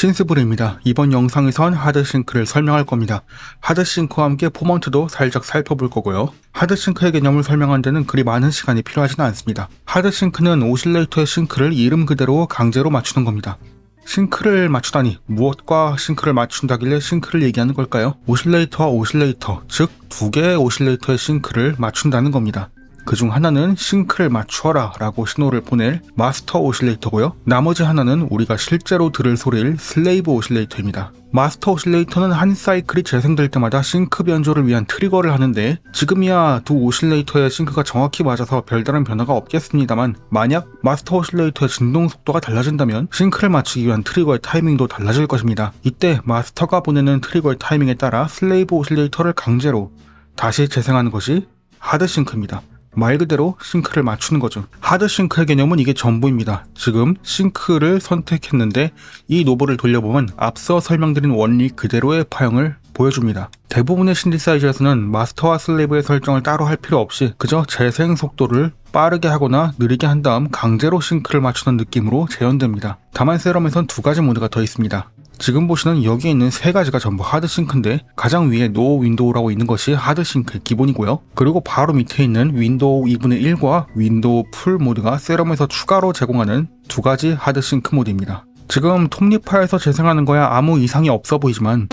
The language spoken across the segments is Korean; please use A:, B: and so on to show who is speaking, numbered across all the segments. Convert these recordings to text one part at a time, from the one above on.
A: 신스브리입니다. 이번 영상에선 하드싱크를 설명할 겁니다. 하드싱크와 함께 포먼트도 살짝 살펴볼 거고요. 하드싱크의 개념을 설명한 데는 그리 많은 시간이 필요하지는 않습니다. 하드싱크는 오실레이터의 싱크를 이름 그대로 강제로 맞추는 겁니다. 싱크를 맞추다니 무엇과 싱크를 맞춘다길래 싱크를 얘기하는 걸까요? 오실레이터와 오실레이터, 즉 두 개의 오실레이터의 싱크를 맞춘다는 겁니다. 그중 하나는 싱크를 맞추어라 라고 신호를 보낼 마스터 오실레이터고요. 나머지 하나는 우리가 실제로 들을 소리를 슬레이브 오실레이터입니다. 마스터 오실레이터는 한 사이클이 재생될 때마다 싱크 변조를 위한 트리거를 하는데 지금이야 두 오실레이터의 싱크가 정확히 맞아서 별다른 변화가 없겠습니다만 만약 마스터 오실레이터의 진동 속도가 달라진다면 싱크를 맞추기 위한 트리거의 타이밍도 달라질 것입니다. 이때 마스터가 보내는 트리거의 타이밍에 따라 슬레이브 오실레이터를 강제로 다시 재생하는 것이 하드싱크입니다. 말 그대로 싱크를 맞추는 거죠. 하드 싱크의 개념은 이게 전부입니다. 지금 싱크를 선택했는데 이 노브를 돌려보면 앞서 설명드린 원리 그대로의 파형을 보여줍니다. 대부분의 신디사이저에서는 마스터와 슬레이브의 설정을 따로 할 필요 없이 그저 재생 속도를 빠르게 하거나 느리게 한 다음 강제로 싱크를 맞추는 느낌으로 재현됩니다. 다만 세럼에선 두 가지 모드가 더 있습니다. 지금 보시는 여기에 있는 세 가지가 전부 하드싱크인데 가장 위에 노 윈도우라고 있는 것이 하드싱크의 기본이고요. 그리고 바로 밑에 있는 윈도우 2분의 1과 윈도우 풀 모드가 세럼에서 추가로 제공하는 두 가지 하드싱크 모드입니다. 지금 톱니파에서 재생하는 거야 아무 이상이 없어 보이지만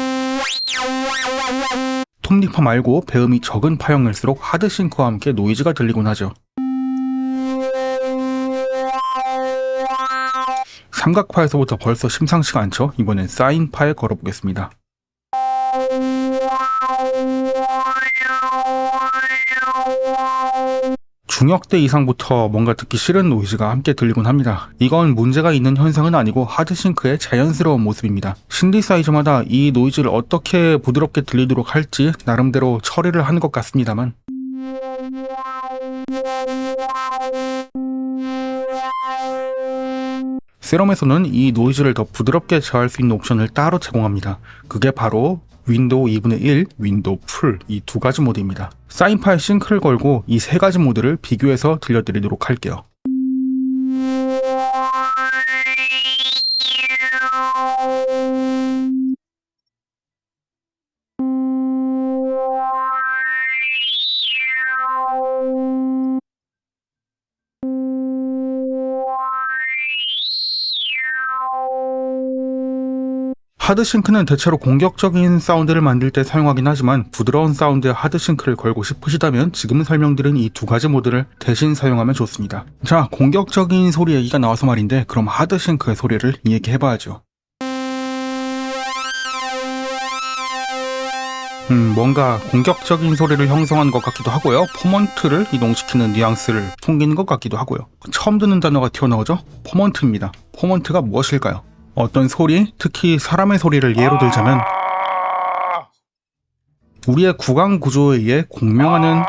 A: 톱니파 말고 배음이 적은 파형일수록 하드싱크와 함께 노이즈가 들리곤 하죠. 삼각파에서부터 벌써 심상치가 않죠? 이번엔 사인파에 걸어보겠습니다. 중역대 이상부터 뭔가 듣기 싫은 노이즈가 함께 들리곤 합니다. 이건 문제가 있는 현상은 아니고 하드싱크의 자연스러운 모습입니다. 신디사이저마다 이 노이즈를 어떻게 부드럽게 들리도록 할지 나름대로 처리를 하는 것 같습니다만 세럼에서는 이 노이즈를 더 부드럽게 제어할 수 있는 옵션을 따로 제공합니다. 그게 바로 윈도우 2분의 1, 윈도우 풀 이 두 가지 모드입니다. 사인파에 싱크를 걸고 이 세 가지 모드를 비교해서 들려드리도록 할게요. 하드싱크는 대체로 공격적인 사운드를 만들 때 사용하긴 하지만 부드러운 사운드에 하드싱크를 걸고 싶으시다면 지금 설명드린 이 두 가지 모드를 대신 사용하면 좋습니다. 자, 공격적인 소리 얘기가 나와서 말인데 그럼 하드싱크의 소리를 얘기해봐야죠. 음, 뭔가 공격적인 소리를 형성하는 것 같기도 하고요. 포먼트를 이동시키는 뉘앙스를 풍기는 것 같기도 하고요. 처음 듣는 단어가 튀어나오죠? 포먼트입니다. 포먼트가 무엇일까요? 어떤 소리, 특히 사람의 소리를 예로 들자면 우리의 구강 구조에 의해 공명하는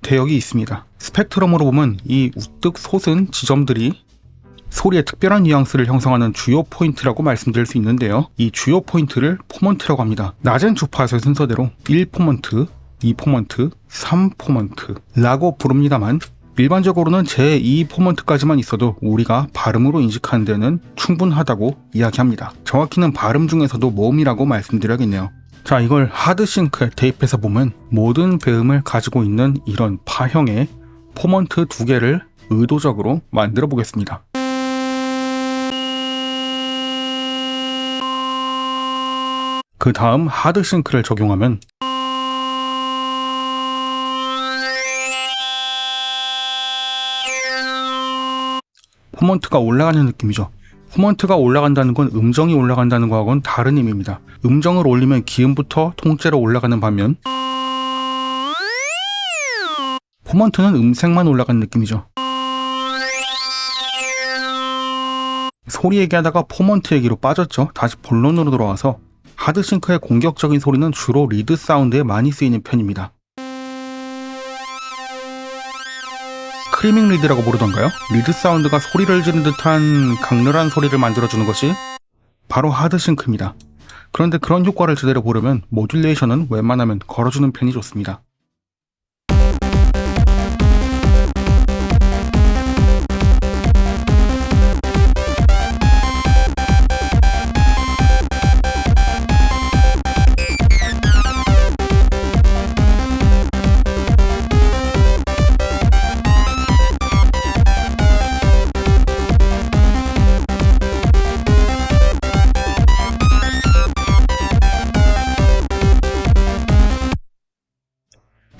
A: 대역이 있습니다. 스펙트럼으로 보면 이 우뚝 솟은 지점들이 소리의 특별한 뉘앙스를 형성하는 주요 포인트라고 말씀드릴 수 있는데요. 이 주요 포인트를 포먼트라고 합니다. 낮은 주파수의 순서대로 1포먼트, 2포먼트, 3포먼트라고 부릅니다만 일반적으로는 제2 포먼트까지만 있어도 우리가 발음으로 인식하는 데는 충분하다고 이야기합니다. 정확히는 발음 중에서도 모음이라고 말씀드려야겠네요. 자, 이걸 하드싱크에 대입해서 보면 모든 배음을 가지고 있는 이런 파형의 포먼트 두 개를 의도적으로 만들어 보겠습니다. 그 다음 하드싱크를 적용하면 포먼트가 올라가는 느낌이죠. 포먼트가 올라간다는 건 음정이 올라간다는 거하고는 다른 의미입니다. 음정을 올리면 기음부터 통째로 올라가는 반면 포먼트는 음색만 올라가는 느낌이죠. 소리 얘기하다가 포먼트 얘기로 빠졌죠. 다시 본론으로 돌아와서 하드싱크의 공격적인 소리는 주로 리드 사운드에 많이 쓰이는 편입니다. 스크리밍 리드라고 부르던가요? 리드 사운드가 소리를 지르는 듯한 강렬한 소리를 만들어주는 것이 바로 하드싱크입니다. 그런데 그런 효과를 제대로 보려면 모듈레이션은 웬만하면 걸어주는 편이 좋습니다.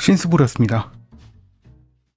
A: 신스볼이었습니다.